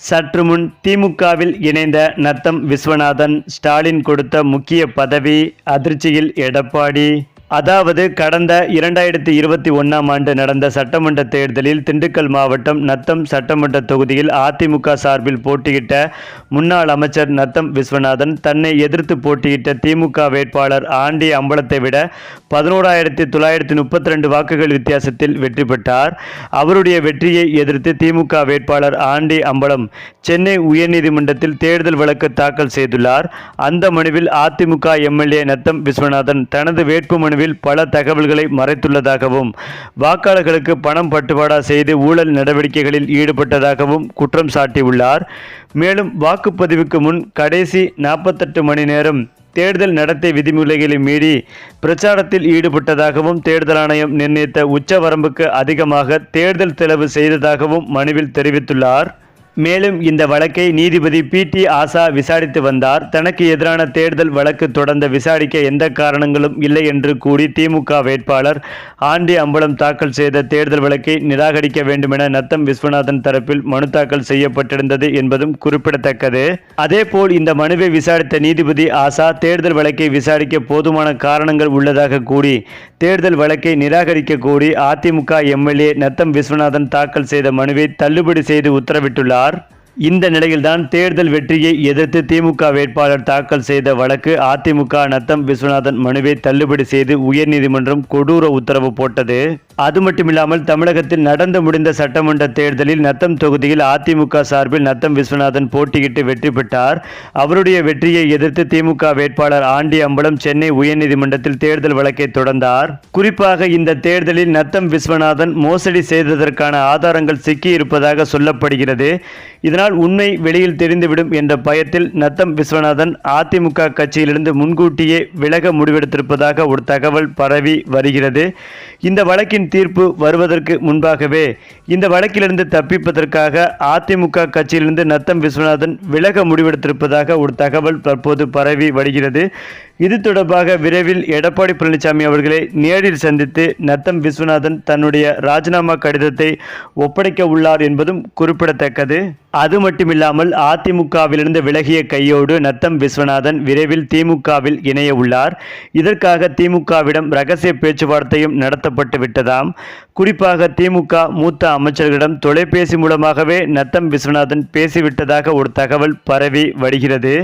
சற்று முன் திமுகவில் இணைந்த நத்தம் விஸ்வநாதன் ஸ்டாலின் கொடுத்த முக்கிய பதவி அதிர்ச்சியில் எடப்பாடி. அதாவது கடந்த இரண்டாயிரத்தி இருபத்தி ஒன்றாம் ஆண்டு நடந்த சட்டமன்ற தேர்தலில் திண்டுக்கல் மாவட்டம் நத்தம் சட்டமன்ற தொகுதியில் அதிமுக சார்பில் போட்டியிட்ட முன்னாள் அமைச்சர் நத்தம் விஸ்வநாதன் தன்னை எதிர்த்து போட்டியிட்ட திமுக வேட்பாளர் ஆண்டி அம்பலத்தை விட பதினோராயிரத்தி தொள்ளாயிரத்தி முப்பத்தி ரெண்டு வாக்குகள் வித்தியாசத்தில் வெற்றி பெற்றார். அவருடைய வெற்றியை எதிர்த்து திமுக வேட்பாளர் ஆண்டி அம்பலம் சென்னை உயர்நீதிமன்றத்தில் தேர்தல் வழக்கு தாக்கல் செய்துள்ளார். அந்த மனுவில் அதிமுக எம்எல்ஏ நத்தம் விஸ்வநாதன் தனது வேட்புமனு வேட்புமனுவில் பல தகவல்களை மறைத்துள்ளதாகவும் வாக்காளர்களுக்கு பணம் பட்டுவாடா செய்து ஊழல் நடவடிக்கைகளில் ஈடுபட்டதாகவும் குற்றம் சாட்டியுள்ளார். மேலும் வாக்குப்பதிவுக்கு முன் கடைசி நாற்பத்தெட்டு மணி நேரம் தேர்தல் நடத்தை விதிமுறைகளை மீறி பிரச்சாரத்தில் ஈடுபட்டதாகவும் தேர்தல் ஆணையம் நிர்ணயித்த உச்சவரம்புக்கு அதிகமாக தேர்தல் செலவு செய்ததாகவும் மனுவில் தெரிவித்துள்ளார். மேலும் இந்த வழக்கை நீதிபதி பி டி ஆசா விசாரித்து வந்தார். தனக்கு எதிரான தேர்தல் வழக்கு தொடர்ந்த விசாரிக்க எந்த காரணங்களும் இல்லை என்று கூறி திமுக வேட்பாளர் ஆண்டி அம்பலம் தாக்கல் செய்த தேர்தல் வழக்கை நிராகரிக்க வேண்டுமென நத்தம் விஸ்வநாதன் தரப்பில் மனு தாக்கல் செய்யப்பட்டிருந்தது என்பதும் குறிப்பிடத்தக்கது. அதேபோல் இந்த மனுவை விசாரித்த நீதிபதி ஆசா தேர்தல் வழக்கை விசாரிக்க போதுமான காரணங்கள் உள்ளதாக கூறி தேர்தல் வழக்கை நிராகரிக்க கோரி அதிமுக எம்எல்ஏ நத்தம் விஸ்வநாதன் தாக்கல் செய்த மனுவை தள்ளுபடி செய்து உத்தரவிட்டுள்ளார். இந்த நிலையில்தான் தேர்தல் வெற்றியை எதிர்த்து திமுக வேட்பாளர் தாக்கல் செய்த வழக்கு அதிமுக நத்தம் விஸ்வநாதன் மனுவை தள்ளுபடி செய்து உயர்நீதிமன்றம் கொடூர உத்தரவு போட்டது. அது மட்டுமில்லாமல் தமிழகத்தில் நடந்து முடிந்த சட்டமன்ற தேர்தலில் நத்தம் தொகுதியில் அதிமுக சார்பில் நத்தம் விஸ்வநாதன் போட்டியிட்டு வெற்றி பெற்றார். அவருடைய வெற்றியை எதிர்த்து திமுக வேட்பாளர் ஆண்டி அம்பலம் சென்னை உயர்நீதிமன்றத்தில் தேர்தல் வழக்கை தொடர்ந்தார். குறிப்பாக இந்த தேர்தலில் நத்தம் விஸ்வநாதன் மோசடி செய்ததற்கான ஆதாரங்கள் சிக்கியிருப்பதாக சொல்லப்படுகிறது. இதனால் உண்மை வெளியில் தெரிந்துவிடும் என்ற பயத்தில் நத்தம் விஸ்வநாதன் அதிமுக கட்சியிலிருந்து முன்கூட்டியே விலக முடிவெடுத்திருப்பதாக ஒரு தகவல் பரவி வருகிறது. இந்த வழக்கின் தீர்ப்பு வருவதற்கு முன்பாகவே இந்த வழக்கிலிருந்து தப்பிப்பதற்காக அதிமுக கட்சியிலிருந்து நத்தம் விஸ்வநாதன் விலக முடிவெடுத்திருப்பதாக ஒரு தகவல் தற்போது பரவி வருகிறது. இது தொடர்பாக விரைவில் எடப்பாடி பழனிசாமி அவர்களை நேரில் சந்தித்து நத்தம் விஸ்வநாதன் தன்னுடைய ராஜினாமா கடிதத்தை ஒப்படைக்க உள்ளார் என்பதும் குறிப்பிடத்தக்கது. அது மட்டுமில்லாமல் அதிமுகவிலிருந்து விலகிய கையோடு நத்தம் விஸ்வநாதன் விரைவில் திமுகவில் இணைய உள்ளார். இதற்காக திமுகவிடம் ரகசிய பேச்சுவார்த்தையும் நடத்தப்பட்டு விட்டதாம். குறிப்பாக திமுக மூத்த அமைச்சர்களிடம் தொலைபேசி மூலமாகவே நத்தம் விஸ்வநாதன் பேசிவிட்டதாக ஒரு தகவல் பரவி வருகிறது.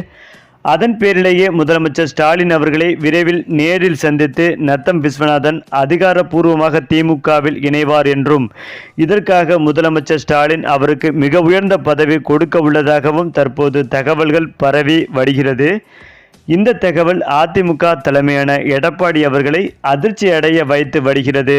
அதன் பேரிலேயே முதலமைச்சர் ஸ்டாலின் அவர்களை விரைவில் நேரில் சந்தித்து நத்தம் விஸ்வநாதன் அதிகாரப்பூர்வமாக திமுகவில் இணைவார் என்றும் இதற்காக முதலமைச்சர் ஸ்டாலின் அவருக்கு மிக உயர்ந்த பதவி கொடுக்க உள்ளதாகவும் தற்போது தகவல்கள் பரவி வருகிறது. இந்த தகவல் அதிமுக தலைமையான எடப்பாடி அவர்களை அதிர்ச்சி அடைய வைத்து வருகிறது.